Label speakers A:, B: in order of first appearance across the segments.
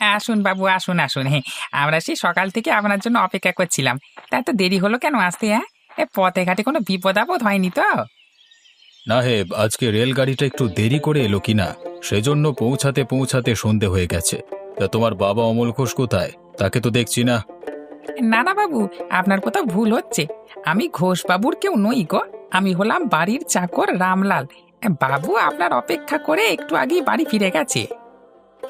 A: আসুন বাবু আসুন আসুন। হ্যাঁ আমরা সেই সকাল থেকে আপনার জন্য অপেক্ষা করছিলাম। তা তো দেরি হলো কেন আসতে হ্যাঁ? এ পথে ঘাটে কোনো বিপদ আপদ হয়নি তো?
B: না হে আজকে রেলগাড়িটা একটু দেরি করে এলো কিনা? সেজন্য পৌঁছাতে পৌঁছাতে সন্ধে হয়ে গেছে। তা তোমার বাবা অমল ঘোষ কোথায়? তাকে তো দেখছি না।
A: না না বাবু আপনার কোথাও ভুল হচ্ছে। আমি ঘোষ বাবুর কেউ নই গো। আমি হলাম বাড়ির চাকর রামলাল। বাবু আপনার অপেক্ষা করে একটু আগেই বাড়ি ফিরে গেছে।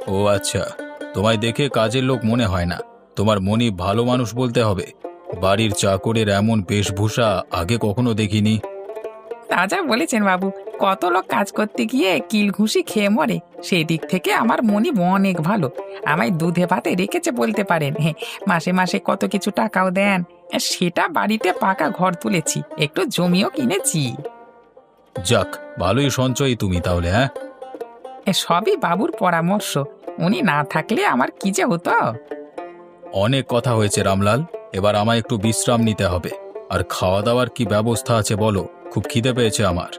B: ও আচ্ছা। তোমায় দেখে কাজের লোক মনে হয় না। তোমার মনি ভালো মানুষ বলতে হবে। বাড়ির চাকরের এমন বেশভূষা আগে কখনো দেখিনি।
A: তা যা বলেছেন বাবু কত লোক কাজ করতে গিয়ে কিল ঘুষি খেয়ে মরে। সেই দিক থেকে আমার মনি অনেক ভালো। আমায় দুধে ভাতে রেখেছে বলতে পারেন। হ্যাঁ মাসে মাসে কত কিছু টাকাও দেন। সেটা বাড়িতে পাকা ঘর তুলেছি। একটু জমিও কিনেছি।
B: যাক ভালোই সঞ্চয় তুমি তাহলে হ্যাঁ?
A: এ সবই বাবুর পরামর্শ। উনি না থাকলে আমার কি যে হতো?
B: অনেক কথা হয়েছে রামলাল এবার আমায় একটু বিশ্রাম নিতে হবে। আর খাওয়া দাওয়ার কি ব্যবস্থা আছে বলো? খুব খিদে পেয়েছে আমার।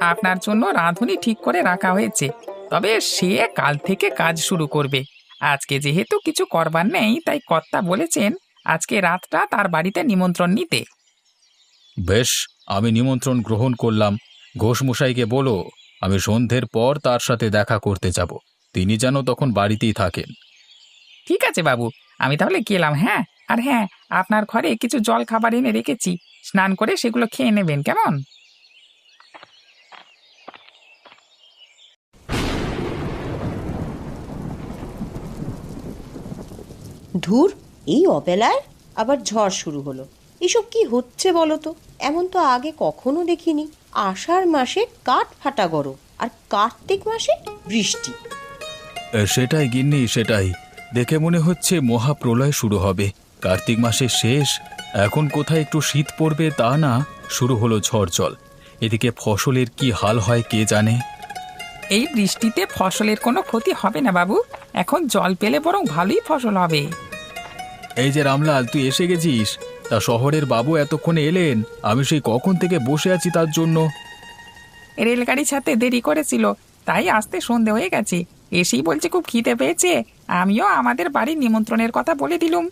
A: আপনার জন্য রাঁধুনি ঠিক করে রাখা হয়েছে তবে সে কাল থেকে কাজ শুরু করবে। আজকে যেহেতু কিছু করবার নেই তাই কর্তা বলেছেন আজকে রাতটা তার বাড়িতে নিমন্ত্রণ নিতে।
B: বেশ আমি নিমন্ত্রণ গ্রহণ করলাম। ঘোষমশাইকে বলো আমি সন্ধ্যের পর তার সাথে দেখা করতে যাব। তিনি যেন তখন বাড়িতেই থাকেন।
A: ঠিক আছে বাবু আমি তাহলে গেলাম হ্যাঁ? আর হ্যাঁ আপনার ঘরে কিছু জল খাবার এনে রেখেছি। স্নান করে সেগুলো খেয়ে নেবেন কেমন?
C: ধুর এই অবেলায় আবার ঝড় শুরু হলো। এসব কি হচ্ছে বলো তো এমন তো আগে কখনো দেখিনি। আষাঢ় মাসে কাঠ ফাটা গরম আর কার্তিক মাসে বৃষ্টি।
B: সেটাই গিন্নি সেটাই। দেখে মনে হচ্ছে মহাপ্রলয় শুরু হবে। কার্তিক মাসের শেষ। এখন কোথায় একটু শীত পড়বে তা না শুরু হলো ঝড় জল এদিকে ফসলের কি হাল হয় কে জানে?
A: এই বৃষ্টিতে ফসলের কোনো ক্ষতি হবে না বাবু। এখন জল পেলে বরং ভালোই ফসল হবে।
B: এই যে রামলাল তুই এসে গেছিস? তা শহরের বাবু এতক্ষণে এলেন। আমি সেই কখন থেকে বসে আছি তার জন্য।
A: রেলগাড়ি ছাড়তে দেরি করেছিল তাই আসতে সন্ধে হয়ে গেছে। এসেই বলছে খুব খিদে পেয়েছে। আমিও আমাদের বাড়ির নিমন্ত্রণের কথা বলে দিলুম।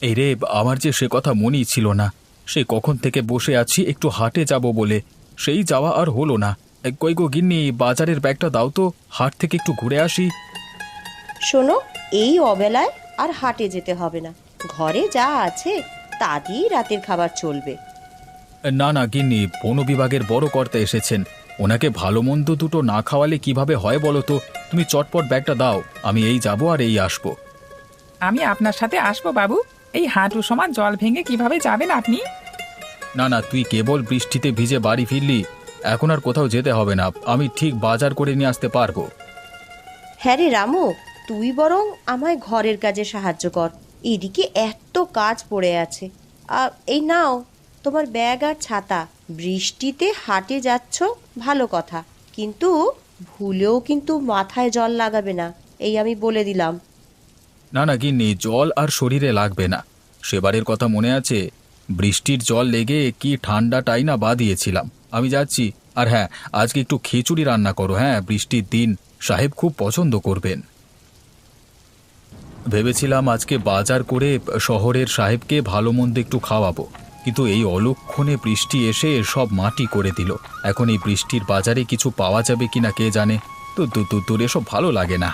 B: এই রে আমার যে সে কথা মনেই ছিল না। সে কখন থেকে বসে আছি একটু হাটে যাব বলে। সেই যাওয়া আর হলো না। কই গো গিন্নি বাজারের ব্যাগটা দাও তো হাট থেকে একটু ঘুরে আসি।
C: শোনো এই অবেলায় আর হাটে যেতে হবে না। ঘরে যা আছে তা দিয়েই রাতের খাবার চলবে।
B: না না গিন্নি বন বিভাগের বড় কর্তা এসেছেন। ওনাকে ভালো মন্দ দুটো না খাওয়ালে কীভাবে হয় বলো তো? তুমি চটপট ব্যাগটা দাও আমি এই যাব আর এই আসব।
A: আমি আপনার সাথে আসব বাবু। এই হাঁটু সমান জল ভেঙে কীভাবে যাবেন আপনি?
B: না না তুই কেবল বৃষ্টিতে ভিজে বাড়ি ফিরলি এখন আর কোথাও যেতে হবে না আমি ঠিক বাজার করে নিয়ে আসতে পারব।
C: হ্যাঁ রে রামু তুই বরং আমায় ঘরের কাজে সাহায্য কর। এদিকে এত কাজ পড়ে আছে। এই নাও। তোমার ব্যাগ আর ছাতা, বৃষ্টিতে হাটে যাচ্ছ, ভালো কথা। কিন্তু ভুলেও কিন্তু মাথায় জল লাগাবে না, এই আমি বলে দিলাম।
B: না না গিন্নি, জল আর শরীরে লাগবে না। সেবারের কথা মনে আছে, বৃষ্টির জল লেগে কি ঠান্ডাটাই না বাদিয়েছিলাম আমি যাচ্ছি, আর হ্যাঁ আজকে একটু খিচুড়ি রান্না করো হ্যাঁ বৃষ্টির দিন, সাহেব খুব পছন্দ করবেন। ভেবেছিলাম আজকে বাজার করে শহরের সাহেবকে ভালো মন্দ একটু খাওয়াবো। কিন্তু এই অলক্ষণে বৃষ্টি এসে সব মাটি করে দিল। এখন এই বৃষ্টির বাজারে কিছু পাওয়া যাবে কিনা কে জানে? তো দূর এসব ভালো লাগে না।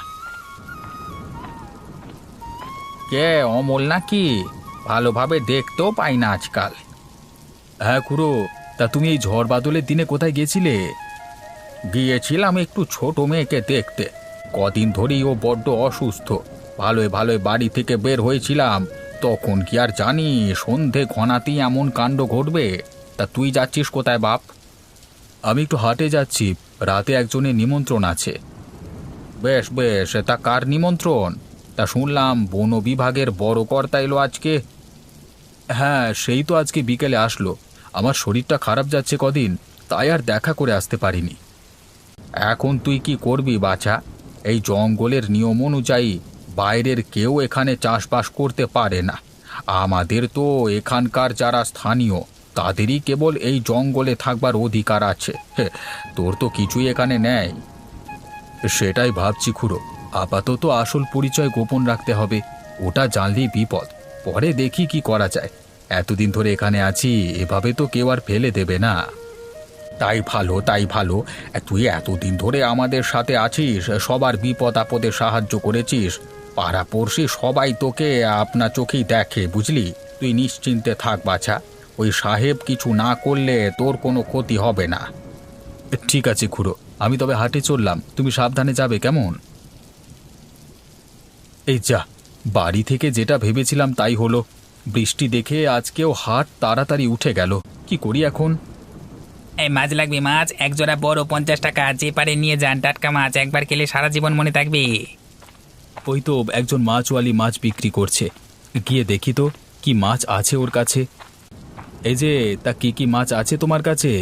A: কে, অমল নাকি? ভালোভাবে দেখতেও পাই না আজকাল।
B: হ্যাঁ খুড়ো, তা তুমি এই ঝড় বাদলের দিনে কোথায় গেছিলে
A: গিয়েছিলাম একটু ছোট মেয়েকে দেখতে। কদিন ধরেই ও বড্ড অসুস্থ। ভালোই ভালোই বাড়ি থেকে বের হয়েছিলাম। তখন কি আর জানি, সন্ধে ঘনাতেই এমন কাণ্ড ঘটবে। তা তুই যাচ্ছিস কোথায়, বাপ?
B: আমি একটু হাটে যাচ্ছি, রাতে একজনের নিমন্ত্রণ আছে।
A: বেশ বেশ, তা কার নিমন্ত্রণ? তা শুনলাম, বন বিভাগের বড় কর্তা এলো আজকে।
B: হ্যাঁ সেই তো আজকে বিকেলে আসলো। আমার শরীরটা খারাপ যাচ্ছে কদিন, তাই আর দেখা করে আসতে পারিনি।
A: এখন তুই কি করবি, বাছা? এই জঙ্গলের নিয়ম অনুযায়ী বাইরের কেউ এখানে চাষবাস করতে পারে না। আমাদের তো এখানকার যারা স্থানীয়, তাদেরই কেবল এই জঙ্গলে থাকবার অধিকার আছে। তোর তো কিছুই এখানে নেই।
B: সেটাই ভাবছি খুড়ো। আপাতত আসল পরিচয় গোপন রাখতে হবে। ওটা জানলেই বিপদ। পরে দেখি কি করা যায়। এতদিন ধরে এখানে আছি, এভাবে তো কেউ আর ফেলে দেবে না। তাই ভালো তাই ভালো। তুই এতদিন ধরে আমাদের সাথে আছিস, সবার বিপদ আপদে সাহায্য করেছিস। পাড়া পড়শি সবাই তোকে আপনা চোখেই দেখে বুঝলি? তুই নিশ্চিন্তে থাক বাছা। ওই সাহেব কিছু না করলে তোর কোনো ক্ষতি হবে না। ঠিক আছে খুড়ো। আমি তবে হাটে চললাম। তুমি সাবধানে যাবে কেমন? এই যা বাড়ি থেকে যেটা ভেবেছিলাম তাই হলো। বৃষ্টি দেখে আজকেও হাট তাড়াতাড়ি উঠে গেল। কি করি এখন?
A: এই মাছ লাগবে মাছ। একজোড়া বড় পঞ্চাশ টাকা যে পারে নিয়ে যান টাটকা মাছ। একবার খেলে সারা জীবন মনে থাকবে।
B: ওই তো একজন মাছওয়ালি মাছ বিক্রি করছে। গিয়ে দেখি তো কি মাছ আছে ওর কাছে? এই যে তা কি কি মাছ আছে তোমার কাছে?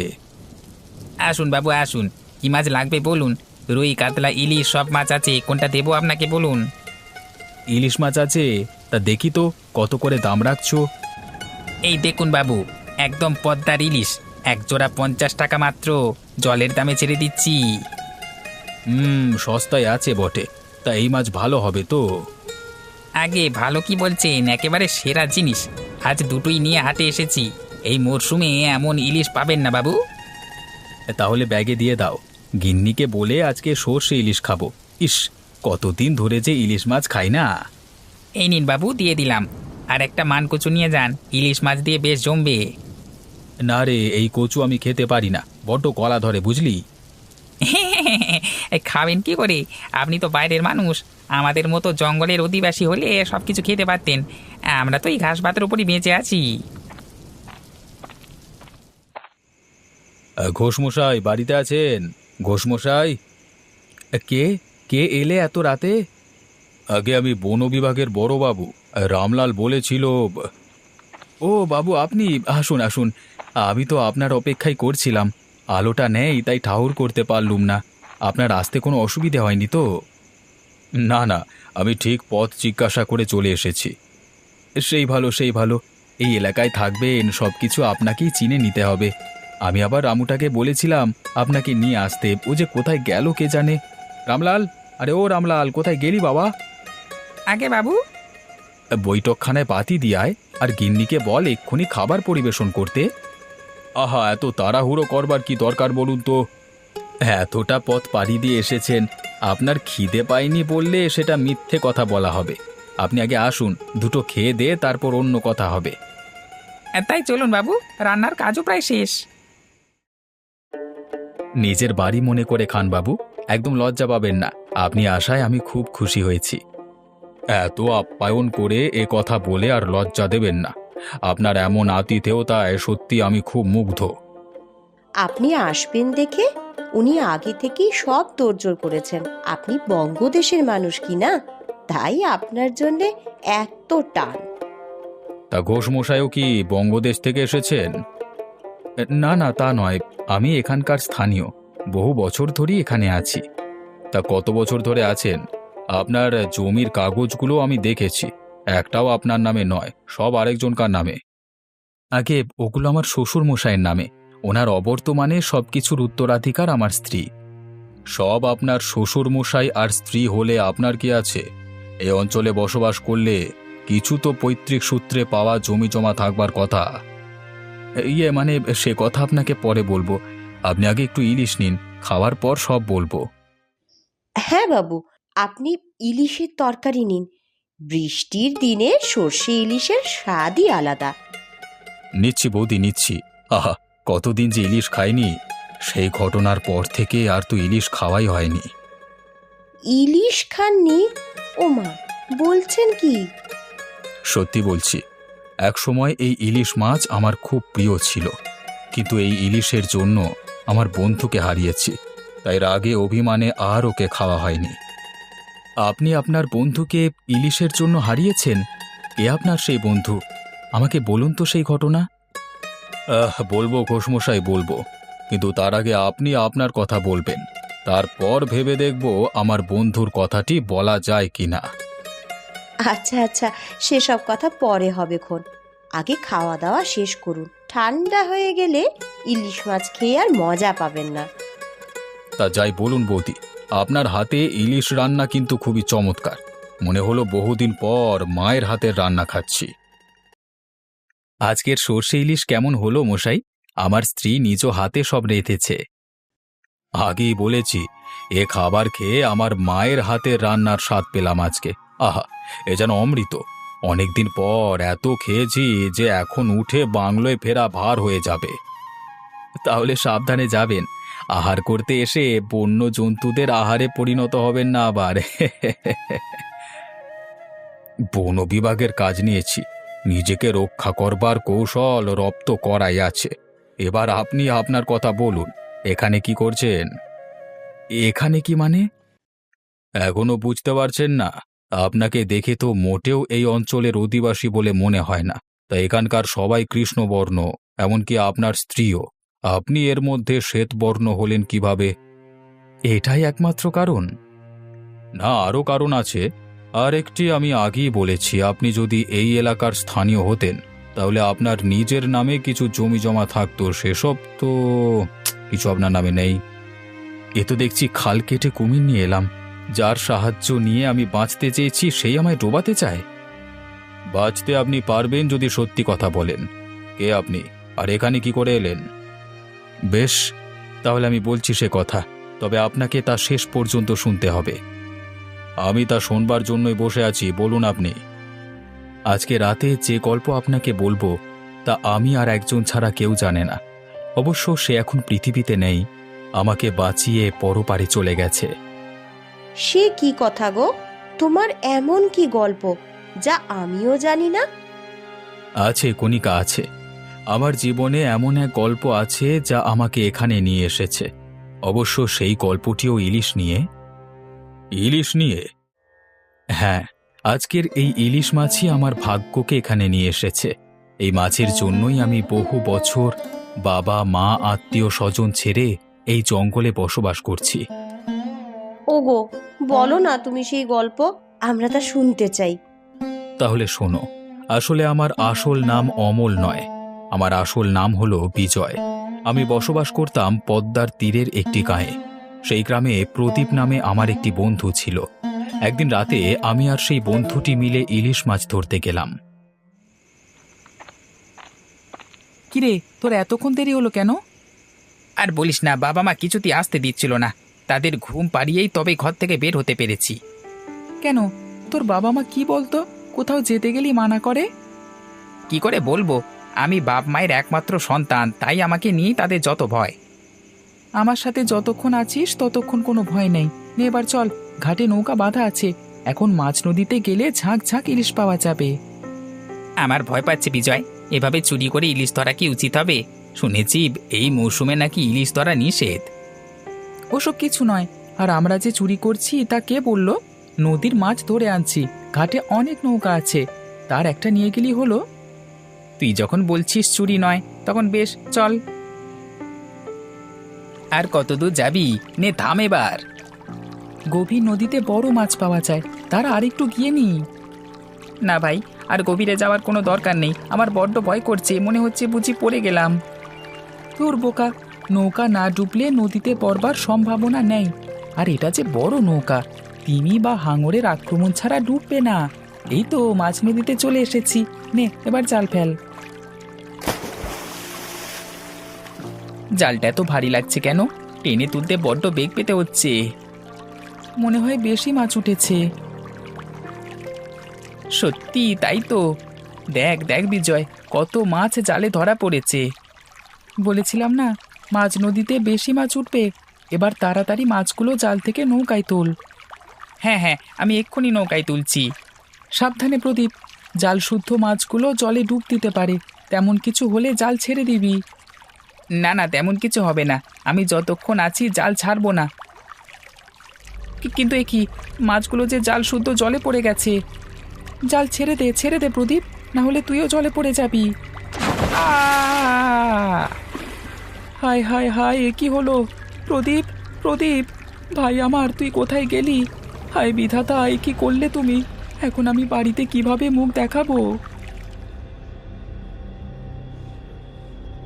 A: আসুন বাবু আসুন। কি মাছ লাগবে বলুন? রুই কাতলা ইলিশ সব মাছ আছে। কোনটা দেবো আপনাকে বলুন?
B: ইলিশ মাছ আছে? তা দেখি তো কত করে দাম রাখছো?
A: এই দেখুন বাবু একদম পদ্মার ইলিশ। এক জোড়া পঞ্চাশ টাকা মাত্র। জলের দামে ছেড়ে দিচ্ছি।
B: হুম সস্তায় আছে বটে। তা এই মাছ ভালো হবে তো?
A: আগে ভালো কি বলছেন? একেবারে সেরা জিনিস। আজ দুটোই নিয়ে হাটে এসেছি। এই মরশুমে এমন ইলিশ পাবেন না বাবু।
B: তাহলে ব্যাগে দিয়ে দাও। গিন্নিকে বলে আজকে সর্ষে ইলিশ খাব। ইস কতদিন ধরে যে ইলিশ মাছ খাই না।
A: এই নিন বাবু দিয়ে দিলাম। আর একটা মানকুচু নিয়ে যান। ইলিশ মাছ দিয়ে বেশ জমবে।
B: না রে এই কচু আমি খেতে পারি না। বড্ড কলা ধরে বুঝলি?
A: এই খাবেন কি করে? আপনি তো বাইরের মানুষ। আমাদের মতো জঙ্গলের অধিবাসী হলে সব কিছু খেতে পারতেন। আমরা তো এই ঘাস ভাতের উপরই বেঁচে আছি।
B: ঘোষমশাই, বাড়িতে আছেন? ঘোষমশাই? কে? কে এলে এত রাতে? আগে আমি বন বিভাগের বড় বাবু, রামলাল বলেছিল। ও বাবু, আপনি আসুন আসুন। আমি তো আপনার অপেক্ষাই করছিলাম। আলোটা নেই, তাই ঠাউর করতে পারলুম না। আপনার আসতে কোনো অসুবিধে হয়নি তো? না না আমি ঠিক পথ জিজ্ঞাসা করে চলে এসেছি। সেই ভালো সেই ভালো এই এলাকায় থাকবেন সব কিছু আপনাকেই চিনে নিতে হবে। আমি আবার রামুটাকে বলেছিলাম আপনাকে নিয়ে আসতে ও যে কোথায় গেল কে জানে? রামলাল আরে ও রামলাল কোথায় গেলি বাবা?
A: আগে বাবু।
B: বৈঠকখানায় বাতি দিয়ায় আর গিন্নিকে বল এক্ষুনি খাবার পরিবেশন করতে। আহা এত তাড়াহুড়ো করবার কি দরকার বলুন তো? এতটা পথ পাড়ি দিয়ে এসেছেন আপনার খিদে পায়নি বললে সেটা মিথ্যে কথা বলা হবে। আপনি আগে আসুন দুটো খেয়ে দে তারপর অন্য কথা হবে।
A: তাই চলুন বাবু রান্নার কাজও প্রায় শেষ।
B: নিজের বাড়ি মনে করে খান বাবু একদম লজ্জা পাবেন না। আপনি আসায় আমি খুব খুশি হয়েছি। এত আপ্যায়ন করে এ কথা বলে আর লজ্জা দেবেন না। আপনার এমন আতিথেয়তায় সত্যি আমি খুব মুগ্ধ।
C: আপনি আসবেন দেখে? উনি আগে থেকেই সব তোড়জোড় করেছেন। আপনি বঙ্গদেশের মানুষ কি না? তাই আপনার জন্য এত টান।
B: তা ঘোষমশাইও কি বঙ্গদেশ থেকে এসেছেন? না না, তা নয়। আমি এখানকার স্থানীয়। বহু বছর ধরেই এখানে আছি। তা কত বছর ধরে আছেন? আপনার জমির কাগজগুলো আমি দেখেছি। একটাও আপনার নামে নয়, সব আরেকজনকার নামে। আগে ওগুলো আমার শ্বশুর মশাইয়ের নামে। ওনার অবর্তমানে সব কিছুর উত্তরাধিকার আমার স্ত্রী। সব আপনার শ্বশুর মশাই আর স্ত্রী হলে আপনার কি আছে? এই অঞ্চলে বসবাস করলে কিছু তো পৈতৃক সূত্রে পাওয়া জমি জমা থাকবার কথা। ইয়ে মানে সে কথা আপনাকে পরে বলব। আপনি আগে একটু ইলিশ নিন খাওয়ার পর সব বলব।
C: হ্যাঁ বাবু আপনি ইলিশের তরকারি নিন। বৃষ্টির দিনে সর্ষে ইলিশের স্বাদই আলাদা।
B: নিচ্ছি বৌদি নিচ্ছি। আহা! কতদিন যে ইলিশ খাইনি সেই ঘটনার পর থেকে আর তো ইলিশ খাওয়াই হয়নি।
C: ইলিশ খাননি? ও মা বলছেন কি?
B: সত্যি বলছি একসময় এই ইলিশ মাছ আমার খুব প্রিয় ছিল কিন্তু এই ইলিশের জন্য আমার বন্ধুকে হারিয়েছি তাই রাগে অভিমানে আর ওকে খাওয়া হয়নি। আপনি আপনার বন্ধুকে ইলিশের জন্য হারিয়েছেন? কে আপনার সেই বন্ধু? আমাকে বলুন তো সেই ঘটনা। আহ, বলব ঘোষমশাই বলব। কিন্তু তার আগে আপনি আপনার কথা বলবেন। তারপর ভেবে দেখব আমার বন্ধুর কথাটি বলা যায় কি না
C: আচ্ছা আচ্ছা সেসব কথা পরে হবে খন আগে খাওয়া দাওয়া শেষ করুন। ঠান্ডা হয়ে গেলে ইলিশ মাছ খেয়ে আর মজা পাবেন না।
B: তা যাই বলুন বৌদি আপনার হাতে ইলিশ রান্না কিন্তু খুবই চমৎকার। মনে হলো বহুদিন পর মায়ের হাতের রান্না খাচ্ছি। আজকের সর্ষে ইলিশ কেমন হলো মশাই? আমার স্ত্রী নিজ হাতে সব রেঁধেছে। আগেই বলেছি, এ খাবার খেয়ে আমার মায়ের হাতের রান্নার স্বাদ পেলাম আজকে। আহা, এ যেন অমৃত। অনেকদিন পর এত খেয়েছি যে এখন উঠে বাংলোয় ফেরা ভার হয়ে যাবে। তাহলে সাবধানে যাবেন। আহার করতে এসে বন্য জন্তুদের আহারে পরিণত হবেন না আবার। বন বিভাগের কাজ নিয়েছি। নিজেকে রক্ষা করবার কৌশল রপ্ত করাই আছে। এবার আপনি আপনার কথা বলুন, এখানে কি করছেন? এখানে কি মানে? এখনও বুঝতে পারছেন না। আপনাকে দেখে তো মোটেও এই অঞ্চলের অধিবাসী বলে মনে হয় না। তা এখানকার সবাই কৃষ্ণবর্ণ, এমনকি আপনার স্ত্রীও। আপনি এর মধ্যে শ্বেতবর্ণ হলেন কীভাবে? এটাই একমাত্র কারণ? না, আরও কারণ আছে। আর একটি আমি আগেই বলেছি, আপনি যদি এই এলাকার স্থানীয় হতেন, তাহলে আপনার নিজের নামে কিছু জমি জমা থাকতো, সেসব তো কিছু আপনার নামে নেই। এ তো দেখছি খাল কেটে কুমির নিয়ে এলাম। যার সাহায্য নিয়ে আমি বাঁচতে চেয়েছি, সেই আমায় ডোবাতে চায়। বাঁচতে আপনি পারবেন যদি সত্যি কথা বলেন। কে আপনি? আর এখানে কি করে এলেন? বেশ, তাহলে আমি বলছি সে কথা, তবে আপনাকে তা শেষ পর্যন্ত শুনতে হবে। আমি তা শোনবার জন্যই বসে আছি বলুন আপনি। আজকে রাতে যে গল্প আপনাকে বলব তা আমি আর একজন ছাড়া কেউ জানে না। অবশ্য সে এখন পৃথিবীতে নেই আমাকে বাঁচিয়ে পরপারে চলে গেছে।
C: সে কি কথা গো? তোমার এমন কি গল্প যা আমিও জানি না?
B: আছে কণিকা আছে। আমার জীবনে এমন এক গল্প আছে যা আমাকে এখানে নিয়ে এসেছে। অবশ্য সেই গল্পটিও ইলিশ নিয়ে। ইলিশ নিয়ে? হ্যাঁ আজকের এই ইলিশ মাছই আমার ভাগ্যকে এখানে নিয়ে এসেছে। এই মাছের জন্যই আমি বহু বছর বাবা মা আত্মীয় স্বজন ছেড়ে এই জঙ্গলে বসবাস করছি।
C: ওগো বলো না তুমি সেই গল্প আমরা তা শুনতে চাই।
B: তাহলে শোনো আসলে আমার আসল নাম অমল নয়। আমার আসল নাম হলো বিজয়। আমি বসবাস করতাম পদ্মার তীরের একটি গায়ে। সেই গ্রামে প্রদীপ নামে আমার একটি বন্ধু ছিল। একদিন রাতে আমি আর সেই বন্ধুটি মিলে ইলিশ মাছ ধরতে গেলাম।
A: কিরে তোর এতক্ষণ দেরি হলো কেন? আর বলিস না বাবা মা কিছুতেই আসতে দিচ্ছিল না। তাদের ঘুম পাড়িয়েই তবে ঘর থেকে বের হতে পেরেছি। কেন? তোর বাবা মা কি বলতো? কোথাও যেতে গেলেই মানা করে? কি করে বলব? আমি বাপ মায়ের একমাত্র সন্তান তাই আমাকে নিয়েই তাদের যত ভয়। আমার সাথে যতক্ষণ আছিস ততক্ষণ কোনো ভয় নেই। নে এবার চল ঘাটে নৌকা বাঁধা আছে। এখন মাছ নদীতে গেলে ঝাঁক ঝাঁক ইলিশ পাওয়া যাবে। আমার ভয় পাচ্ছে বিজয়। এভাবে চুরি করে ইলিশ ধরা কি উচিত হবে? শুনেছি এই মৌসুমে নাকি ইলিশ ধরা নিষেধ। ওসব কিছু নয়। আর আমরা যে চুরি করছি তা কে বলল? নদীর মাছ ধরে আনছি। ঘাটে অনেক নৌকা আছে। তার একটা নিয়ে গেলি হলো? তুই যখন বলছিস চুরি নয় তখন বেশ চল। আর কত দূর যাবি? নে, থাম এবার। গভীর নদীতে বড় মাছ পাওয়া যায়। তার আরেকটু গিয়ে নি না ভাই, আর গভীরে যাওয়ার কোনো দরকার নেই। আমার বড্ড ভয় করছে, মনে হচ্ছে বুঝি পড়ে গেলাম। তোর বোকা, নৌকা না ডুবলে নদীতে পড়বার সম্ভাবনা নেই। আর এটা যে বড় নৌকা, তিমি বা হাঙরের আক্রমণ ছাড়া ডুববে না। এই তো মাছ নদীতে চলে এসেছি। নে, এবার জাল ফেল। জালটা এত ভারী লাগছে কেন? টেনে তুলতে বড্ড বেগ পেতে হচ্ছে। মনে হয় বেশি মাছ উঠেছে। সত্যি, তাই তো। দেখ দেখ বিজয়, কত মাছ জালে ধরা পড়েছে। বলেছিলাম না মাছ নদীতে বেশি মাছ উঠবে। এবার তাড়াতাড়ি মাছগুলো জাল থেকে নৌকায় তোল। হ্যাঁ হ্যাঁ আমি এক্ষুনি নৌকায় তুলছি। সাবধানে প্রদীপ, জাল শুদ্ধ মাছগুলো জলে ডুব দিতে পারে। তেমন কিছু হলে জাল ছেড়ে দিবি। না না, তেমন কিছু হবে না। আমি যতক্ষণ আছি, জাল ছাড়বো না। কিন্তু এ কি? মাছগুলো যে জাল শুদ্ধ জলে পড়ে গেছে। জাল ছেড়ে দে ছেড়ে দে প্রদীপ, না হলে তুইও জলে পড়ে যাবি। আহ! হায় হায় হায়, এ কি হলো? প্রদীপ প্রদীপ, ভাই আমার, তুই কোথায় গেলি? হায় বিধাতা, এ কি করলে তুমি? এখন আমি বাড়িতে কীভাবে মুখ দেখাবো?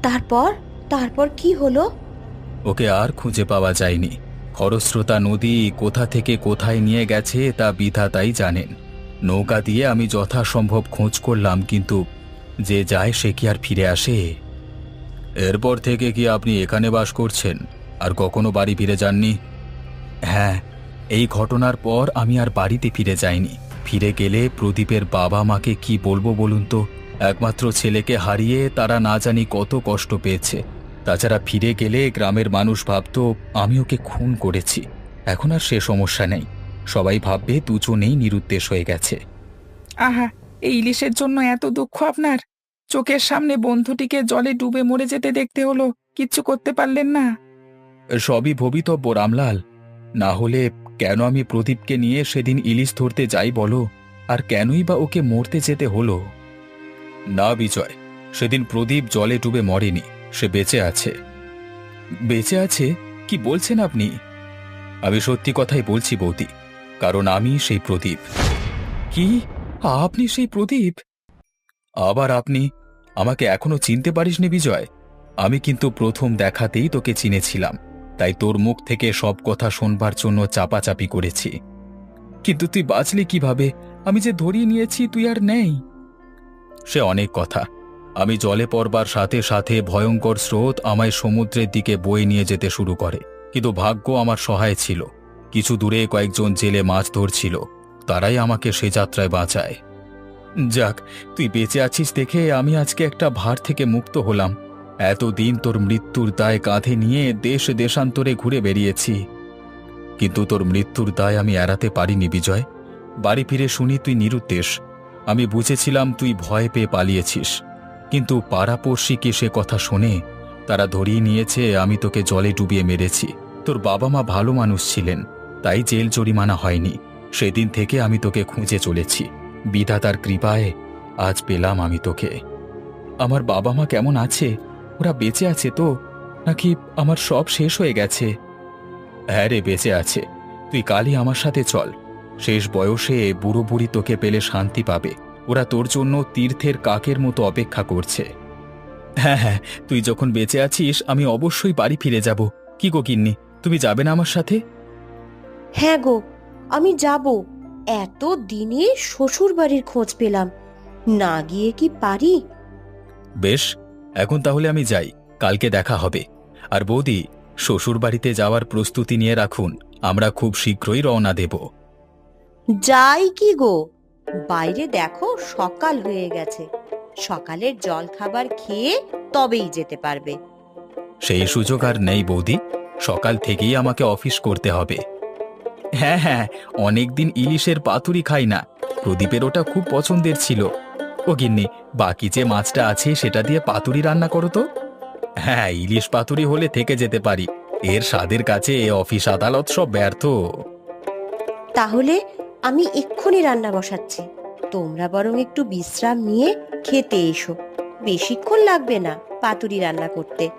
C: তারপর? তারপর কি হলো?
B: ওকে আর খুঁজে পাওয়া যায়নি। খরস্রোতা নদী কোথা থেকে কোথায় নিয়ে গেছে তা বিধাতাই জানেন। নৌকা দিয়ে আমি যথাসম্ভব খোঁজ করলাম, কিন্তু যে যায় সে কি আর ফিরে আসে? এরপর থেকে কি আপনি এখানে বাস করছেন? আর কখনো বাড়ি ফিরে যাননি? হ্যাঁ এই ঘটনার পর আমি আর বাড়িতে ফিরে যাইনি। ফিরে গেলে প্রদীপের বাবা মাকে কি বলব বলুন তো? একমাত্র ছেলেকে হারিয়ে তারা না জানি কত কষ্ট পেয়েছে। তাছাড়া ফিরে গেলে গ্রামের মানুষ ভাবতো আমি ওকে খুন করেছি। এখন আর সে সমস্যা নেই। সবাই ভাববে দুজনেই নিরুদ্দেশ হয়ে গেছে।
A: আহা এই ইলিশের জন্য এত দুঃখ আপনার? চোখের সামনে বন্ধুটিকে জলে ডুবে মরে যেতে দেখতে হলো কিচ্ছু করতে পারলেন না।
B: সবই ভবিতব্য রামলাল। না হলে কেন আমি প্রদীপকে নিয়ে সেদিন ইলিশ ধরতে যাই বলো? আর কেনই বা ওকে মরতে যেতে হলো? না বিজয়, সেদিন প্রদীপ জলে ডুবে মরেনি, সে বেঁচে আছে। বেঁচে আছে? কি বলছেন আপনি? আমি সত্যি কথাই বলছি বৌদি, কারণ আমি সেই প্রদীপ। কি? আপনি সেই প্রদীপ? আবার আপনি? আমাকে এখনও চিনতে পারিসনি বিজয়? আমি কিন্তু প্রথম দেখাতেই তোকে চিনেছিলাম, তাই তোর মুখ থেকে সব কথা শোনবার জন্য চাপাচাপি করেছি। কিন্তু তুই বাঁচলি কীভাবে? আমি যে ধরিয়ে নিয়েছি তুই আর নেই। সে অনেক কথা। আমি জলে পড়বার সাথে সাথে ভয়ঙ্কর স্রোত আমায় সমুদ্রের দিকে বয়ে নিয়ে যেতে শুরু করে। কিন্তু ভাগ্য আমার সহায় ছিল। কিছু দূরে কয়েকজন জেলে মাছ ধরছিল। তারাই আমাকে সে যাত্রায় বাঁচায়। যাক, তুই বেঁচে আছিস দেখে আমি আজকে একটা ভার থেকে মুক্ত হলাম। এতদিন তোর মৃত্যুর দায় কাঁধে নিয়ে দেশ দেশান্তরে ঘুরে বেরিয়েছি। কিন্তু তোর মৃত্যুর দায় আমি এড়াতে পারিনি, বিজয়। বাড়ি ফিরে শুনি তুই নিরুদ্দেশ। আমি বুঝেছিলাম তুই ভয় পেয়ে পালিয়েছিস, কিন্তু পাড়াপড়শিকে সে কথা শোনে? তারা ধরিয়ে নিয়েছে, আমি তোকে জলে ডুবিয়ে মেরেছি। তোর বাবা মা ভালো মানুষ ছিলেন, তাই জেল জরিমানা হয়নি। সেদিন থেকে আমি তোকে খুঁজে চলেছি। বিধাতার কৃপায় আজ পেলাম আমি তোকে। আমার বাবা মা কেমন আছে? ওরা বেঁচে আছে তো? নাকি আমার সব শেষ হয়ে গেছে? হ্যাঁ রে, বেঁচে আছে। তুই কালই আমার সাথে চল। শেষ বয়সে বুড়ো বুড়ি তোকে পেলে শান্তি পাবে। ওরা তোর জন্য তীর্থের কাকের মতো অপেক্ষা করছে। হ্যাঁ হ্যাঁ তুই যখন বেঁচে আছিস আমি অবশ্যই বাড়ি ফিরে যাব। কি গো কিন্নি তুমি যাবে না আমার সাথে?
C: হ্যাঁ গো আমি যাব। এত দিনে শ্বশুর বাড়ির খোঁজ পেলাম। না গিয়ে কি পারি?
B: বেশ এখন তাহলে আমি যাই। কালকে দেখা হবে। আর বৌদি শ্বশুর বাড়িতে যাওয়ার প্রস্তুতি নিয়ে রাখুন। আমরা খুব শীঘ্রই রওনা দেব।
C: যাই কি গো। বাইরে দেখো সকাল হয়ে গেছে। সকালের জল খাবার খেয়ে তবেই যেতে পারবে।
B: সেই সুযোগ আর নেই বৌদি। সকাল থেকেই আমাকে অফিস করতে হবে। হ্যাঁ হ্যাঁ অনেকদিন ইলিশের পাতুরি খাই না। প্রদীপের ওটা খুব পছন্দের ছিল। ও গিন্নি বাকি যে মাছটা আছে সেটা দিয়ে পাতুরি রান্না করো তো। হ্যাঁ ইলিশ পাতুরি হলে থেকে যেতে পারি। এর স্বাদের কাছে এ অফিস আদালত সব ব্যর্থ।
C: তাহলে আমি এক্ষুনি রান্না বসাচ্ছি। তোমরা বরং একটু বিশ্রাম নিয়ে খেতে এসো। বেশিক্ষণ লাগবে না পাতুরি রান্না করতে।